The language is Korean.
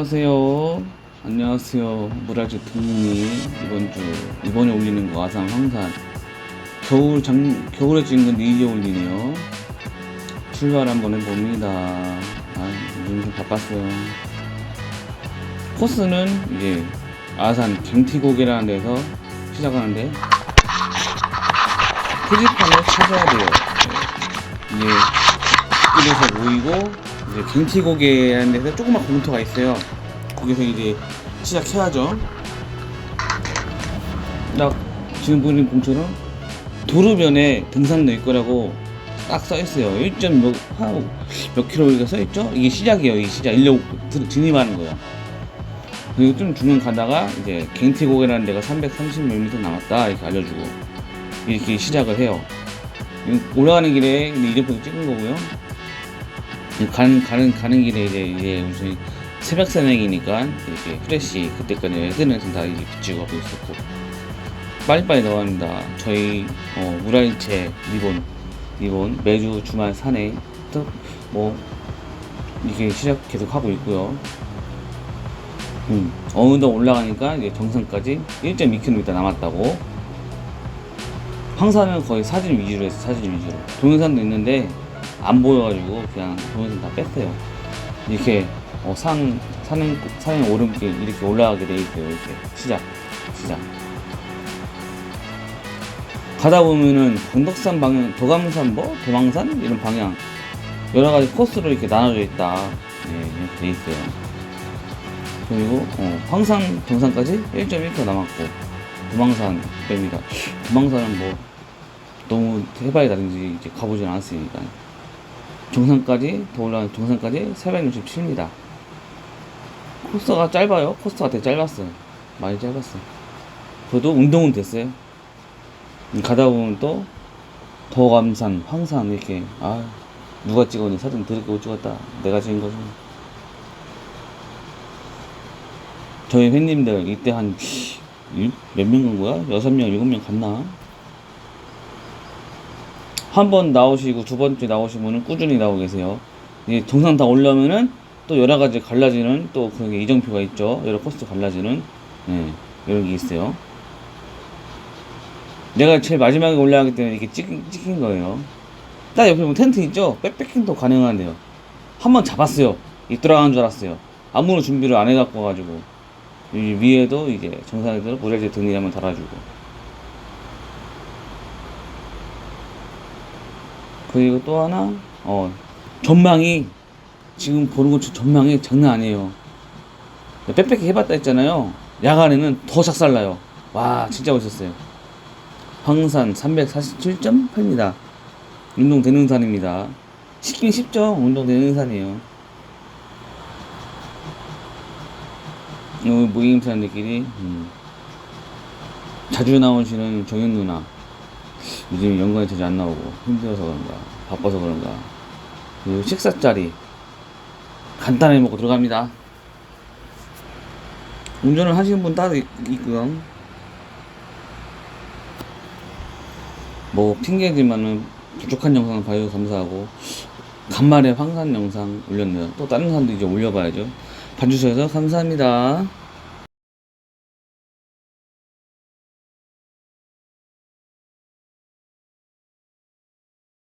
안녕하세요. 안녕하세요. 무라지 동문이 이번 주 이번에 올리는 거 아상 황산 겨울 장 겨울에 찍은 건데 이제 올리네요. 출발 한번 해봅니다. 아 요즘 좀 바빴어요. 코스는 이제 아산 갱티고개라는 데서 시작하는데 표지판을 찾아야 돼요. 네. 이제 길에서 모이고 이제 갱티고개라는 데서 조그만 공터가 있어요. 거기서 이제 시작해야죠. 딱 지금 보는 공처럼 도로변에 등산로 있거라고 딱 써있어요. 1점 몇, 킬로가 써있죠? 이게 시작이에요. 이 시작. 들- 진입하는 거예요. 그리고 좀 중간 가다가 이제 갱티고개라는 데가 330m 남았다. 이렇게 알려주고 이렇게 시작을 해요. 올라가는 길에 이름표 찍은 거고요. 이 가는 가는 가는 길에 이제 이제 무슨 새벽 산행이니까 이렇게 프레시 그때까지 뜨는 다 이제 붙이고 하고 있었고 빨리빨리 나갑니다. 저희 어, 무라일체 리본 리본 매주 주말 산에 또뭐 이렇게 시작 계속 하고 있고요. 음, 어느덧 올라가니까 이제 정상까지 1.2km 남았다고. 황산은 거의 사진 위주로 해서 사진 위주로. 동영상도 있는데 안 보여가지고 그냥 동영상 다 뺐어요. 이렇게 어, 산 산행 산행 오름길 이렇게 올라가게 돼 있어요. 이렇게 시작 시작. 가다 보면은 건덕산 방향, 도감산 뭐 도망산 이런 방향 여러 가지 코스로 이렇게 나눠져 있다. 네, 이렇게 돼 있어요. 그리고 어, 황산 동산까지 1.1km 남았고 도망산 뺍니다. 도망산은 뭐 너무 해봐야 다든지 이제 가보진 않았으니까 정상까지 더 올라간 정상까지 467입니다. 코스가 짧아요. 코스가 되게 짧았어요. 많이 짧았어. 그래도 운동은 됐어요. 가다 보면 또 도감산, 황산 이렇게 아 누가 찍었니 사진 드럽게 못 찍었다. 내가 찍은 거지. 저희 팬님들 이때 한 몇 명 간 거야? 여섯 명, 일곱 명 갔나? 한 번 나오시고 두 번째 나오시면은 꾸준히 나오고 계세요. 이 동상 다 올라오면은 또 여러 가지 갈라지는 또 그게 이정표가 있죠. 여러 코스 갈라지는 예, 이런 게 있어요. 내가 제일 마지막에 올라가기 때문에 이렇게 찍, 찍힌 거예요. 딱 옆에 보면 텐트 있죠? 백패킹도 가능한데요. 한 번 잡았어요. 이 돌아가는 줄 알았어요. 아무런 준비를 안 해갖고 가지고 이 위에도 이제 정상에도 모래제 등이 한번 달아주고 그리고 또 하나 어 전망이 지금 보는 것처럼 전망이 장난 아니에요. 빽빽히 해봤다 했잖아요. 야간에는 더 작살나요. 와 진짜 멋있었어요. 황산 347.8입니다. 운동 되는 산입니다. 쉽긴 쉽죠 운동 되는 산이에요. 여기 모임 사람들끼리 음. 자주 나오시는 정현 누나 요즘 연관이 자주 안 나오고 힘들어서 그런가 바빠서 그런가. 그리고 식사 자리. 간단하게 먹고 들어갑니다. 운전을 하시는 분 따로 있, 있고요. 뭐 핑계지만은 부족한 영상 봐주셔서 감사하고. 간만에 황산 영상 올렸네요. 또 다른 사람도 이제 올려봐야죠. 봐주셔서 감사합니다